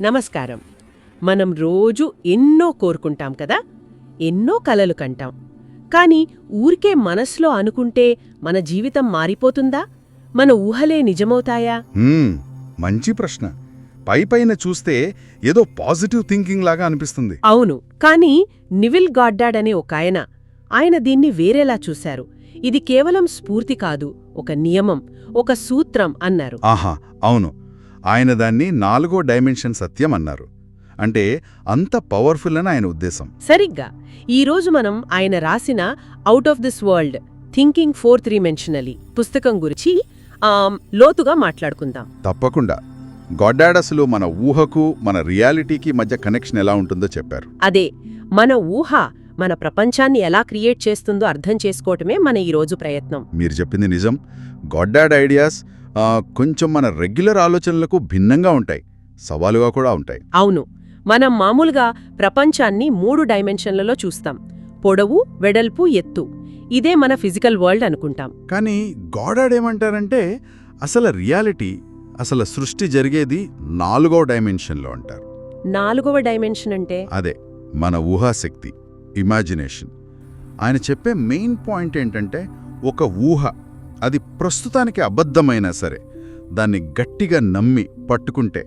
నమస్కారం. మనం రోజు ఎన్నో కోరుకుంటాం కదా? ఎన్నో కలలు కంటాం. కాని ఊరికే మనసులో అనుకుంటే మన జీవితం మారిపోతుందా? మన ఊహలే నిజమవుతాయా? మంచి ప్రశ్న. పై పైన చూస్తే ఏదో పాజిటివ్ థింకింగ్ లాగా అనిపిస్తుంది. అవును కాని నివిల్ గాడ్డాడ్ అనే ఒక ఆయన ఆయన దీన్ని వేరేలా చూశారు. ఇది కేవలం స్ఫూర్తి కాదు ఒక నియమం ఒక సూత్రం అన్నారు. ఆహా అవును. ఆయన దాన్ని నాలుగో డైమెన్షన్ సత్యం అన్నారు. అంటే అంత పవర్ఫుల్ అని ఆయన ఉద్దేశం. సరిగ్గా. ఈరోజు మనం ఆయన రాసిన out of this world thinking fourth dimensionally పుస్తకం గురించి లోతుగా మాట్లాడుకుందాం. తప్పకుండా. గొడ్డాడ్ అసలు మన ఊహకు మన రియాలిటీకి మధ్య కనెక్షన్ ఎలా ఉంటుందో చెప్పారు. అదే మన ఊహ మన ప్రపంచాన్ని ఎలా క్రియేట్ చేస్తుందో అర్థం చేసుకోవటమే మన ఈరోజు ప్రయత్నం. మీరు చెప్పింది నిజం. గొడ్డాడ్ ఐడియాస్ కొంచెం మన రెగ్యులర్ ఆలోచనలకు భిన్నంగా ఉంటాయి. సవాలుగా కూడా ఉంటాయి. అవును. మనం మామూలుగా ప్రపంచాన్ని మూడు డైమెన్షన్లలో చూస్తాం. పొడవు వెడల్పు ఎత్తు. ఇదే మన ఫిజికల్ వరల్డ్ అనుకుంటాం. కానీ గాడాడ్ ఏమంటారంటే అసలు రియాలిటీ అసలు సృష్టి జరిగేది నాలుగో డైమెన్షన్లో అంటారు. నాలుగవ డైమెన్షన్ అంటే? అదే మన ఊహాశక్తి ఇమాజినేషన్. ఆయన చెప్పే మెయిన్ పాయింట్ ఏంటంటే ఒక ఊహ. అది ప్రస్తుతానికి అబద్ధమైనా సరే దాన్ని గట్టిగా నమ్మి పట్టుకుంటే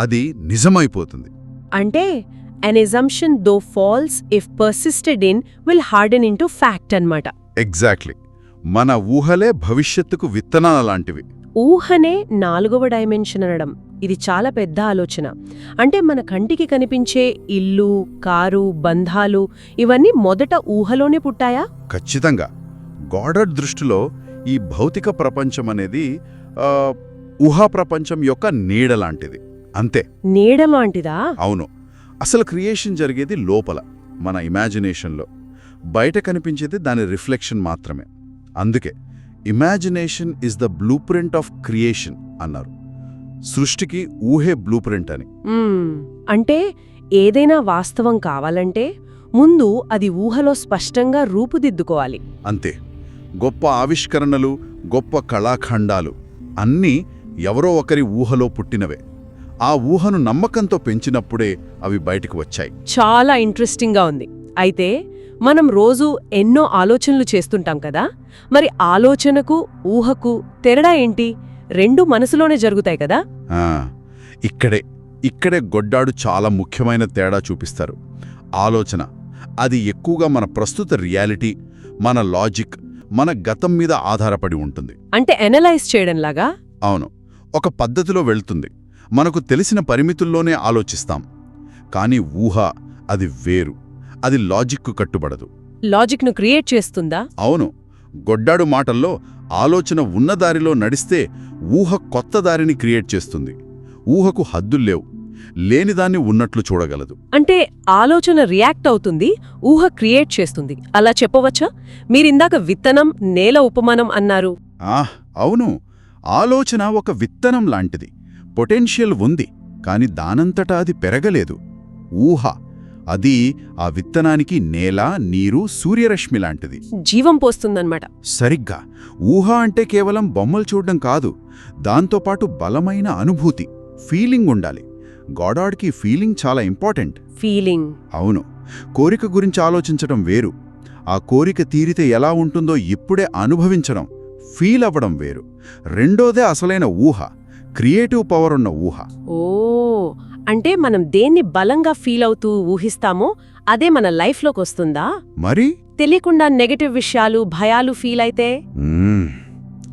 అది నిజమైపోతుంది. అంటే an assumption though false if persisted in will harden into fact అన్నమాట. ఎగ్జాక్ట్లీ మన ఊహలే భవిష్యత్తుకు విత్తనాల లాంటివి. ఊహనే నాలుగవ డైమెన్షన్ అనడం. ఇది చాలా పెద్ద ఆలోచన. అంటే మన కంటికి కనిపించే ఇల్లు కారు బంధాలు ఇవన్నీ మొదట ఊహలోనే పుట్టాయా? ఖచ్చితంగా. గాడడ్ దృష్టిలో ఈ భౌతిక ప్రపంచం అనేది ఊహా ప్రపంచం యొక్క నీడ లాంటిది. అంతే. నీడ లాంటిదా? అవును. అసలు క్రియేషన్ జరిగేది లోపల మన ఇమాజినేషన్లో. బయట కనిపించేది దాని రిఫ్లెక్షన్ మాత్రమే. అందుకే imagination is the blueprint of creation అన్నారు. సృష్టికి ఊహే బ్లూ ప్రింట్ అని. అంటే ఏదైనా వాస్తవం కావాలంటే ముందు అది ఊహలో స్పష్టంగా రూపుదిద్దుకోవాలి. అంతే. గొప్ప ఆవిష్కరణలు గొప్ప కళాఖండాలు అన్నీ ఎవరో ఒకరి ఊహలో పుట్టినవే. ఆ ఊహను నమ్మకంతో పెంచినప్పుడే అవి బయటికి వచ్చాయి. చాలా ఇంట్రెస్టింగ్గా ఉంది. అయితే మనం రోజు ఎన్నో ఆలోచనలు చేస్తుంటాం కదా? మరి ఆలోచనకు ఊహకు తేడా ఏంటి? రెండు మనసులోనే జరుగుతాయి కదా? ఇక్కడే ఇక్కడే గొడ్డాడు చాలా ముఖ్యమైన తేడా చూపిస్తారు. ఆలోచన అది ఎక్కువగా మన ప్రస్తుత రియాలిటీ మన లాజిక్ మన గతం మీద ఆధారపడి ఉంటుంది. అంటే ఎనలైజ్ చేయడంలాగా? అవును. ఒక పద్ధతిలో వెళ్తుంది. మనకు తెలిసిన పరిమితుల్లోనే ఆలోచిస్తాం. కానీ ఊహ అది వేరు. అది లాజిక్కు కట్టుబడదు. లాజిక్ను క్రియేట్ చేస్తుందా? అవును. గొడ్డాడు మాటల్లో ఆలోచన ఉన్న దారిలో నడిస్తే ఊహ కొత్త దారిని క్రియేట్ చేస్తుంది. ఊహకు హద్దుల్లేవు లేనిదాన్ని ఉన్నట్లు చూడగలదు. అంటే ఆలోచన రియాక్ట్ అవుతుంది ఊహ క్రియేట్ చేస్తుంది. అలా చెప్పవచ్చా? మీరిందాక విత్తనం నేల ఉపమానం అన్నారు. ఆహ్ అవును. ఆలోచన ఒక విత్తనం లాంటిది. పొటెన్షియల్ ఉంది కాని దానంతటా అది పెరగలేదు. ఊహ అది ఆ విత్తనానికి నేల నీరు సూర్యరశ్మి లాంటిది. జీవం పోస్తుందన్నమాట. సరిగ్గా. ఊహ అంటే కేవలం బొమ్మలు చూడడం కాదు దాంతోపాటు బలమైన అనుభూతి ఫీలింగ్ ఉండాలి. గోడాడ్కి ఫీలింగ్ చాలా ఇంపార్టెంట్. ఫీలింగ్. అవును. కోరిక గురించి ఆలోచించడం వేరు. ఆ కోరిక తీరితే ఎలా ఉంటుందో ఇప్పుడే అనుభవించడం ఫీల్ అవ్వడం వేరు. రెండోదే అసలైన ఊహ క్రియేటివ్ పవర్ ఉన్న ఊహ. ఓ అంటే మనం దేన్ని బలంగా ఫీల్ అవుతూ ఊహిస్తామో అదే మన లైఫ్లోకి వస్తుందా? మరి? తెలియకుండా నెగటివ్ విషయాలు భయాలు ఫీల్ అయితే.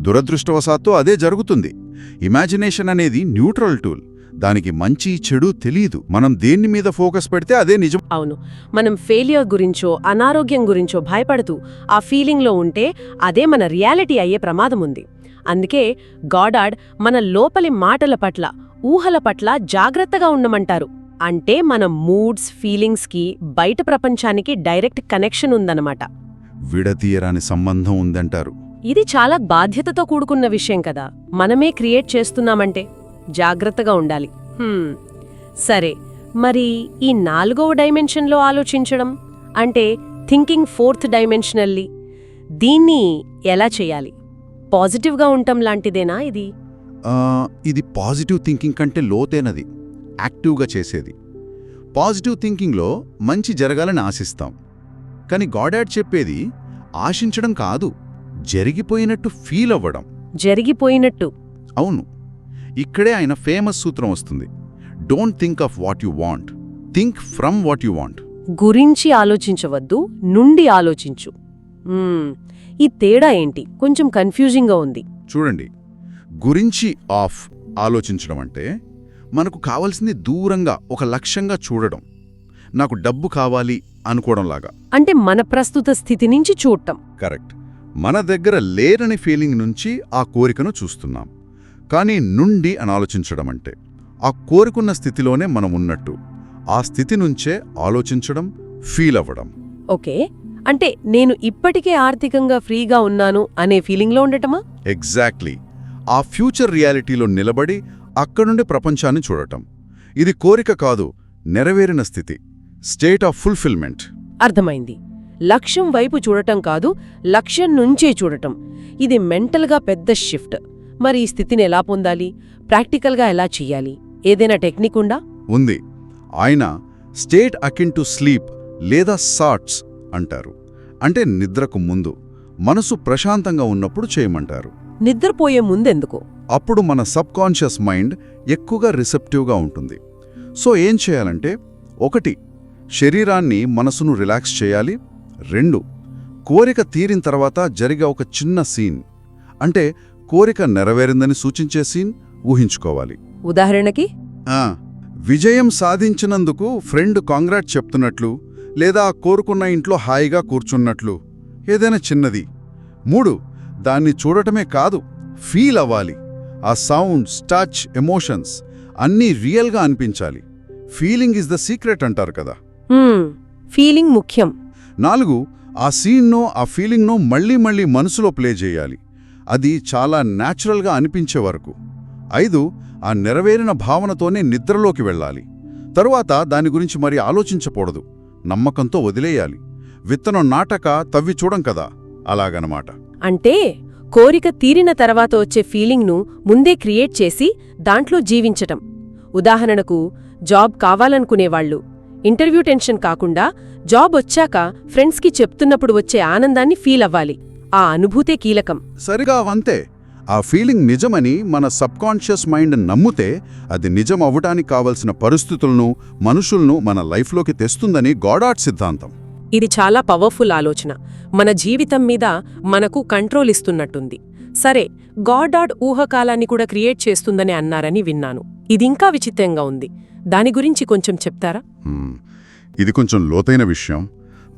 దురదృష్టవశాత్తు అదే జరుగుతుంది. ఇమాజినేషన్ అనేది న్యూట్రల్ టూల్. దానికి మంచి చెడు తెలీదు. మనం దేన్ని మీద ఫోకస్ పెడితే అదే నిజం. అవును. మనం ఫెయిలియర్ గురించో అనారోగ్యం గురించో భయపడుతూ ఆ ఫీలింగ్లో ఉంటే అదే మన రియాలిటీ అయ్యే ప్రమాదం ఉంది. అందుకే గాడాడ్ మన లోపలి మాటల పట్ల ఊహల పట్ల జాగ్రత్తగా ఉండమంటారు. అంటే మన మూడ్స్ ఫీలింగ్స్కి బయట ప్రపంచానికి డైరెక్ట్ కనెక్షన్ ఉందన్నమాట. విడతీయరాని సంబంధం ఉందంటారు. ఇది చాలా బాధ్యతతో కూడుకున్న విషయం కదా. మనమే క్రియేట్ చేస్తున్నామంటే. జాగ్రత్తగా ఉండాలి. సరే మరి ఈ నాలుగవ డైమెన్షన్లో ఆలోచించడం? అంటే థింకింగ్ ఫోర్త్ డైమెన్షనల్లీ దీన్ని ఎలా చేయాలి? పాజిటివ్గా ఉండటం లాంటిదేనా ఇది? ఇది పాజిటివ్ థింకింగ్ కంటే లోతైనది యాక్టివ్గా చేసేది. పాజిటివ్ థింకింగ్లో మంచి జరగాలని ఆశిస్తాం. కానీ గాడాడ్ చెప్పేది ఆశించడం కాదు జరిగిపోయినట్టు ఫీల్ అవ్వడం. జరిగిపోయినట్టు. అవును. ఇక్కడే ఆయన ఫేమస్ సూత్రం వస్తుంది. Don't think of what you want think from what you want గురించి ఆలోచించవద్దు నుండి ఆలోచించు. ఈ తేడా ఏంటి? కొంచెం కన్ఫ్యూజింగ్గా ఉంది. చూడండి. గురించి ఆఫ్ ఆలోచించడం అంటే మనకు కావలసింది దూరంగా ఒక లక్ష్యంగా చూడడం. నాకు డబ్బు కావాలి అనుకోవడంలాగా అంటే మన ప్రస్తుత స్థితి నుంచి చూడటం. కరెక్ట్. మన దగ్గర లేరని ఫీలింగ్ నుంచి ఆ కోరికను చూస్తున్నాం. కానీ నుండి అని ఆలోచించడం అంటే ఆ కోరుకున్న స్థితిలోనే మనం ఉన్నట్టు ఆ స్థితి నుంచే ఆలోచించడం ఫీల్ అవ్వడం. ఓకే. అంటే నేను ఇప్పటికే ఆర్థికంగా ఫ్రీగా ఉన్నాను అనే ఫీలింగ్లో ఉండటమా? ఎగ్జాక్ట్లీ. ఆ ఫ్యూచర్ రియాలిటీలో నిలబడి అక్కడుండి ప్రపంచాన్ని చూడటం. ఇది కోరిక కాదు నెరవేరిన స్థితి. State of fulfilment. అర్థమైంది. లక్ష్యం వైపు చూడటం కాదు లక్ష్యం నుంచే చూడటం. ఇది మెంటల్గా పెద్ద షిఫ్ట్. మరి ఈ స్థితిని ఎలా పొందాలి? ప్రాక్టికల్గా ఎలా చెయ్యాలి? ఏదైనా టెక్నిక్ ఉందా? ఉంది. ఆయన స్టేట్ అకిన్ టు స్లీప్ లేదా సాట్స్ అంటారు. అంటే నిద్రకు ముందు మనసు ప్రశాంతంగా ఉన్నప్పుడు చేయమంటారు. నిద్రపోయే ముందెందుకు? అప్పుడు మన సబ్కాన్షియస్ మైండ్ ఎక్కువగా రిసెప్టివ్గా ఉంటుంది. సో ఏం చేయాలంటే ఒకటి శరీరాన్ని మనసును రిలాక్స్ చేయాలి. రెండు కోరిక తీరిన తర్వాత జరిగే ఒక చిన్న సీన్. అంటే కోరిక నెరవేరిందని సూచించే సీన్ ఊహించుకోవాలి. ఉదాహరణకి? ఆ, విజయం సాధించినందుకు ఫ్రెండ్ కాంగ్రాట్ చెప్తున్నట్లు లేదా కోరుకున్న ఇంట్లో హాయిగా కూర్చున్నట్లు ఏదైనా చిన్నది. మూడు దాన్ని చూడటమే కాదు ఫీల్ అవ్వాలి. ఆ సౌండ్స్ టచ్ ఎమోషన్స్ అన్నీ రియల్గా అనిపించాలి. ఫీలింగ్ ఇస్ ద సీక్రెట్ అంటారు కదా. ఫీలింగ్ ముఖ్యం. నాలుగు ఆ సీన్ను ఆ ఫీలింగ్ను మళ్ళీ మళ్ళీ మనసులో ప్లే చేయాలి. అది చాలా న్యాచురల్గా అనిపించే వరకు. ఐదు ఆ నెరవేరిన భావనతోనే నిద్రలోకి వెళ్ళాలి. తరువాత దాని గురించి మరి ఆలోచించకూడదు. నమ్మకంతో వదిలేయాలి. విత్తనం నాటక తవ్వి చూడం కదా అలాగనమాట. అంటే కోరిక తీరిన తర్వాత వచ్చే ఫీలింగ్ను ముందే క్రియేట్ చేసి దాంట్లో జీవించటం. ఉదాహరణకు జాబ్ కావాలనుకునేవాళ్ళు. ఇంటర్వ్యూ టెన్షన్ కాకుండా జాబ్ వచ్చాక ఫ్రెండ్స్కి చెప్తున్నప్పుడు వచ్చే ఆనందాన్ని ఫీల్ అవ్వాలి. ఆ అనుభూతే కీలకం. సరిగా వంతే. ఆ ఫీలింగ్ నిజమని మన సబ్కాన్షియస్ మైండ్ నమ్ముతే అది నిజం అవ్వటానికి కావలసిన పరిస్థితులను మనుషులను మన లైఫ్లోకి తెస్తుందని గాడాట్ సిద్ధాంతం. ఇది చాలా పవర్ఫుల్ ఆలోచన. మన జీవితం మీద మనకు కంట్రోల్ ఇస్తున్నట్టుంది. సరే గాడాడ్ ఊహకాలాన్ని కూడా క్రియేట్ చేస్తుందని అన్నారని విన్నాను. ఇదింకా విచిత్రంగా ఉంది. దాని గురించి కొంచెం చెప్తారా. ఇది కొంచెం లోతైన విషయం.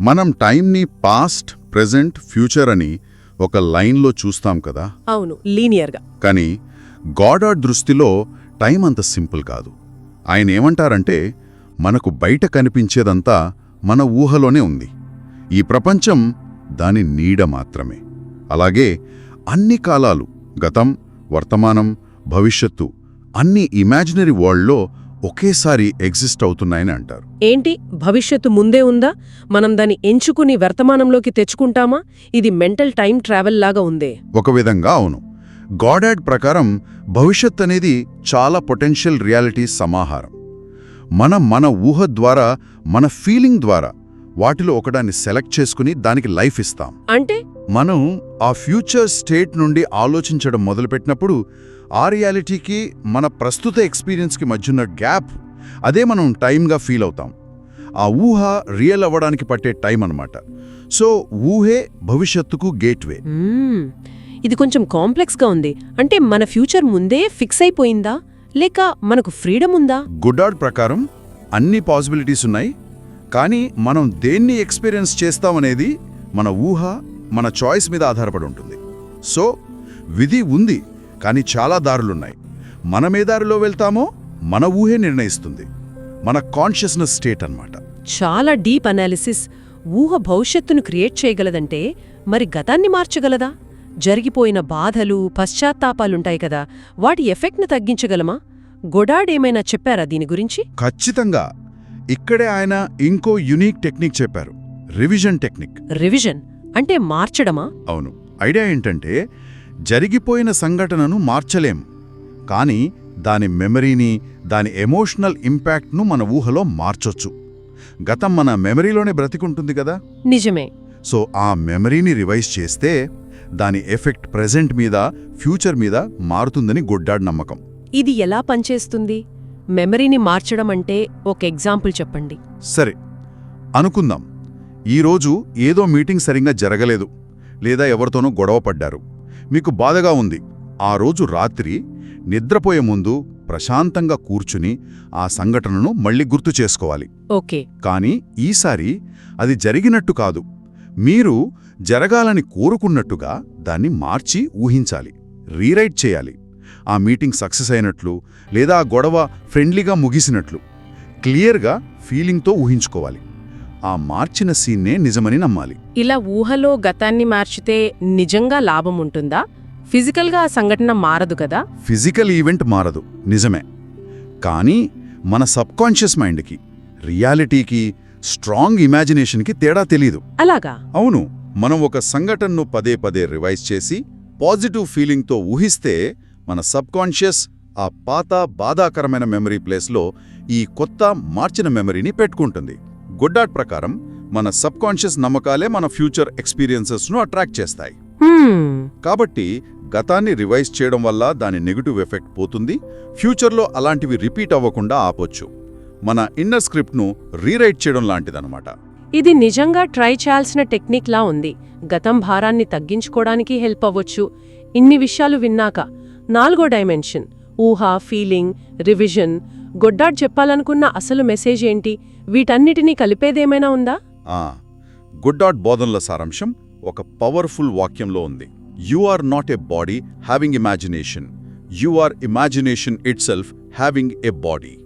మనం టైంని పాస్ట్ ప్రెజెంట్ ఫ్యూచర్ అని ఒక లైన్లో చూస్తాం కదా? అవును లీనియర్గా. కానీ గాడాడ్ దృష్టిలో టైం అంత సింపుల్ కాదు. ఆయన ఏమంటారంటే మనకు బయట కనిపించేదంతా మన ఊహలోనే ఉంది. ఈ ప్రపంచం దాని నీడ మాత్రమే. అలాగే అన్ని కాలాలు గతం వర్తమానం భవిష్యత్తు అన్ని ఇమాజినరీ వరల్డ్లో ఒకేసారి ఎగ్జిస్ట్ అవుతున్నాయని అంటారు. ఏంటి? భవిష్యత్తు ముందే ఉందా? మనం దాన్ని ఎంచుకుని వర్తమానంలోకి తెచ్చుకుంటామా? ఇది మెంటల్ టైం ట్రావెల్ లాగా ఉందే. ఒక విధంగా అవును. గాడాడ్ ప్రకారం భవిష్యత్ అనేది చాలా పొటెన్షియల్ రియాలిటీ సమాహారం. మనం మన ఊహ ద్వారా మన ఫీలింగ్ ద్వారా వాటిలో ఒకదాన్ని సెలెక్ట్ చేసుకుని దానికి లైఫ్ ఇస్తాం. అంటే మనం ఆ ఫ్యూచర్ స్టేట్ నుండి ఆలోచించడం మొదలుపెట్టినప్పుడు ఆ రియాలిటీకి మన ప్రస్తుత ఎక్స్పీరియన్స్కి మధ్యున్న గ్యాప్ అదే మనం టైంగా ఫీల్ అవుతాం. ఆ ఊహ రియల్ అవ్వడానికి పట్టే టైం అన్నమాట. సో ఊహే భవిష్యత్తుకు గేట్వే. ఇది కొంచెం కాంప్లెక్స్గా ఉంది. అంటే మన ఫ్యూచర్ ముందే ఫిక్స్ అయిపోయిందా? లేక మనకు ఫ్రీడమ్ ఉందా? గుడ్డాడ్ ప్రకారం అన్ని పాసిబిలిటీస్ ఉన్నాయి. కానీ మనం దేన్ని ఎక్స్పీరియన్స్ చేస్తామనేది మన ఊహ మన చాయిస్ మీద ఆధారపడి ఉంటుంది. సో విధి ఉంది కానీ చాలా దారులున్నాయి. మనం ఏ దారిలో వెళ్తామో మన ఊహే నిర్ణయిస్తుంది. మన కాన్షియస్నెస్ స్టేట్ అన్నమాట. చాలా డీప్ అనాలిసిస్ ఊహ భవిష్యత్తును క్రియేట్ చేయగలదంటే మరి గతాన్ని మార్చగలదా? జరిగిపోయిన బాధలు పశ్చాత్తాపాలుంటాయి కదా వాటి ఎఫెక్ట్ను తగ్గించగలమా? గొడాడేమైనా చెప్పారా దీని గురించి? ఖచ్చితంగా. ఇక్కడే ఆయన ఇంకో యునీక్ టెక్నిక్ చెప్పారు. రివిజన్ టెక్నిక్ రివిజన్ అంటే మార్చడమా? అవును. ఐడియా ఏంటంటే జరిగిపోయిన సంఘటనను మార్చలేం. కానీ దాని మెమరీని దాని ఎమోషనల్ ఇంపాక్ట్ను మన ఊహలో మార్చొచ్చు. గతం మన మెమరీలోనే బ్రతికుంటుంది కదా? నిజమే. సో ఆ మెమరీని రివైజ్ చేస్తే దాని ఎఫెక్ట్ ప్రెజెంట్ మీద ఫ్యూచర్ మీద మారుతుందని గొడ్డాడ్ నమ్మకం. ఇది ఎలా పనిచేస్తుంది? మెమరీని మార్చడం అంటే ఒక ఎగ్జాంపుల్ చెప్పండి. సరే. అనుకుందాం. ఈరోజు ఏదో మీటింగ్ సరిగ్గా జరగలేదు లేదా ఎవరితోనో గొడవ పడ్డారు. మీకు బాధగా ఉంది. ఆ రోజు రాత్రి నిద్రపోయే ముందు ప్రశాంతంగా కూర్చుని ఆ సంఘటనను మళ్ళీ గుర్తు చేసుకోవాలి. ఓకే. కానీ ఈసారి అది జరిగినట్టు కాదు. మీరు జరగాలని కోరుకున్నట్టుగా దాన్ని మార్చి ఊహించాలి. రీరైట్ చేయాలి. ఆ మీటింగ్ సక్సెస్ అయినట్లు లేదా ఆ గొడవ ఫ్రెండ్లీగా ముగిసినట్లు క్లియర్గా ఫీలింగ్తో ఊహించుకోవాలి. ఆ మార్చిన సీన్నే నిజమని నమ్మాలి. ఇలా ఊహలో గతాన్ని మార్చితే నిజంగా లాభం ఉంటుందా? ఫిజికల్గా ఆ సంఘటన మారదు కదా? ఫిజికల్ ఈవెంట్ మారదు నిజమే. కానీ మన సబ్కాన్షియస్ మైండ్కి రియాలిటీకి స్ట్రాంగ్ ఇమాజినేషన్కి తేడా తెలీదు. అలాగా? అవును మనం ఒక సంఘటనను పదే పదే రివైజ్ చేసి పాజిటివ్ ఫీలింగ్తో ఊహిస్తే మన సబ్కాన్షియస్ ఆ పాత బాధాకరమైన మెమరీ ప్లేస్లో ఈ కొత్త మార్చిన మెమరీని పెట్టుకుంటుంది. గొడ్డాట్ ప్రకారం మన సబ్కాన్షియస్ నమ్మకాలే మన ఫ్యూచర్ ఎక్స్పీరియన్సెస్ను అట్రాక్ట్ చేస్తాయి. కాబట్టి గతాన్ని రివైజ్ చేయడం వల్ల దాని నెగటివ్ ఎఫెక్ట్ పోతుంది ఫ్యూచర్లో అలాంటివి రిపీట్ అవ్వకుండా ఆపొచ్చు. మన ఇన్నర్ స్క్రిప్ట్ను రీరైట్ చేయడం లాంటిదన్నమాట. ఇది నిజంగా ట్రై చేయాల్సిన టెక్నిక్లా ఉంది. గతం భారాన్ని తగ్గించుకోవడానికి హెల్ప్ అవ్వచ్చు. ఇన్ని విషయాలు విన్నాక నాలుగో డైమెన్షన్ ఊహ ఫీలింగ్ రివిజన్ గొడ్డాడ్ చెప్పాలనుకున్న అసలు మెసేజ్ ఏంటి? వీటన్నిటినీ కలిపేదేమైనా ఉందా? ఆ గుడ్ డాట్ బోధనల సారాంశం ఒక పవర్ఫుల్ వాక్యంలో ఉంది. You are not a body having imagination you are imagination itself having a body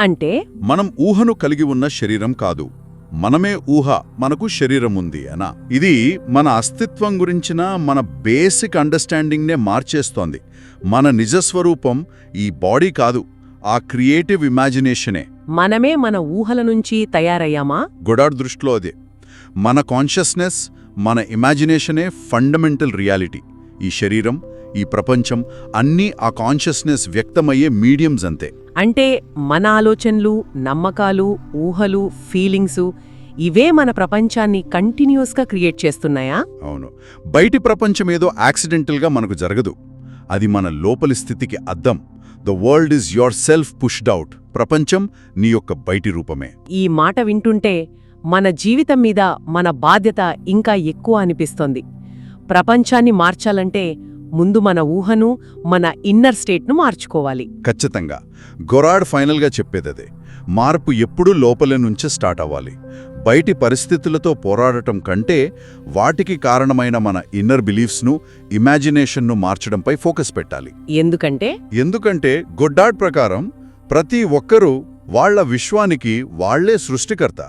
అంటే? మనం ఊహను కలిగి ఉన్న శరీరం కాదు. మనమే ఊహ మనకు శరీరం ఉంది అనా? ఇది మన అస్తిత్వం గురించిన మన బేసిక్ అండర్స్టాండింగ్నే మార్చేస్తోంది. మన నిజస్వరూపం ఈ బాడీ కాదు. ఆ క్రియేటివ్ ఇమాజినేషనే మనమే మన ఊహల నుంచి తయారయ్యామా? గొడాడ్ దృష్టిలో అదే. మన కాన్షియస్నెస్ మన ఇమాజినేషనే ఫండమెంటల్ రియాలిటీ ఈ శరీరం ఈ ప్రపంచం అన్నీ ఆ కాన్షియస్నెస్ వ్యక్తమయ్యే మీడియంస్ అంతే. అంటే మన ఆలోచనలు నమ్మకాలు ఊహలు ఫీలింగ్సు ఇవే మన ప్రపంచాన్ని కంటిన్యూస్గా క్రియేట్ చేస్తున్నాయా? అవును. బయటి ప్రపంచం ఏదో యాక్సిడెంటల్గా మనకు జరగదు. అది మన లోపలి స్థితికి అద్దం. The world is yourself pushed out ప్రపంచం నీ యొక్క బయటి రూపమే. ఈ మాట వింటుంటే మన జీవితం మీద మన బాధ్యత ఇంకా ఎక్కువ అనిపిస్తోంది. ప్రపంచాన్ని మార్చాలంటే ముందు మన ఊహను మన ఇన్నర్ స్టేట్ను మార్చుకోవాలి. ఖచ్చితంగా. గొరాడ్ ఫైనల్గా చెప్పేదదే. మార్పు ఎప్పుడూ లోపల నుంచే స్టార్ట్ అవ్వాలి. బయటి పరిస్థితులతో పోరాడటం కంటే వాటికి కారణమైన మన ఇన్నర్ బిలీఫ్స్ను ఇమాజినేషన్ను మార్చడంపై ఫోకస్ పెట్టాలి. ఎందుకంటే? ఎందుకంటే గొడ్డాడ్ ప్రకారం ప్రతి ఒక్కరూ వాళ్ళ విశ్వానికి వాళ్ళే సృష్టికర్త.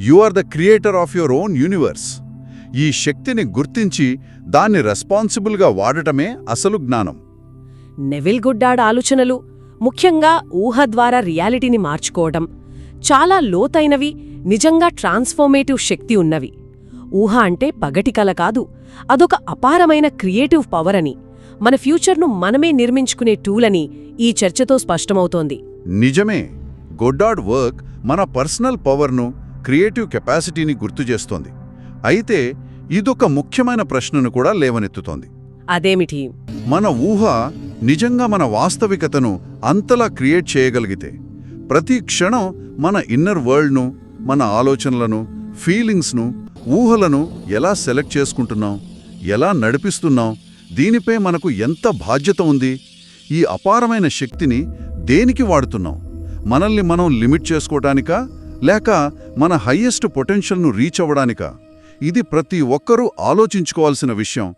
You are the creator of your own universe ఈ శక్తిని గుర్తించి దాన్ని రెస్పాన్సిబుల్గా వాడటమే అసలు జ్ఞానం. నెవిల్ గుడ్డాడ్ ఆలోచనలు ముఖ్యంగా ఊహ ద్వారా రియాలిటీని మార్చుకోవడం చాలా లోతైనవి నిజంగా ట్రాన్స్ఫార్మేటివ్ శక్తి ఉన్నవి. ఊహ అంటే పగటి కల కాదు అదొక అపారమైన క్రియేటివ్ పవర్ అని మన ఫ్యూచర్ను మనమే నిర్మించుకునే టూల్ అని ఈ చర్చతో స్పష్టమవుతోంది. నిజమే గొడ్డాడ్ వర్క్ మన పర్సనల్ పవర్ను క్రియేటివ్ కెపాసిటీని గుర్తు చేస్తోంది. అయితే ఇదొక ముఖ్యమైన ప్రశ్నను కూడా లేవనెత్తుతోంది. అదేమిటి మన ఊహ నిజంగా మన వాస్తవికతను అంతలా క్రియేట్ చేయగలిగితే ప్రతి క్షణం మన ఇన్నర్ వరల్డ్ను మన ఆలోచనలను ఫీలింగ్స్ను ఊహలను ఎలా సెలెక్ట్ చేసుకుంటున్నాం ఎలా నడిపిస్తున్నాం దీనిపై మనకు ఎంత బాధ్యత ఉంది ఈ అపారమైన శక్తిని దేనికి వాడుతున్నాం మనల్ని మనం లిమిట్ చేసుకోవటానికా లేక మన హయ్యెస్ట్ పొటెన్షియల్ను రీచ్ అవ్వడానికా? ఇది ప్రతి ఒక్కరూ ఆలోచించుకోవాల్సిన విషయం.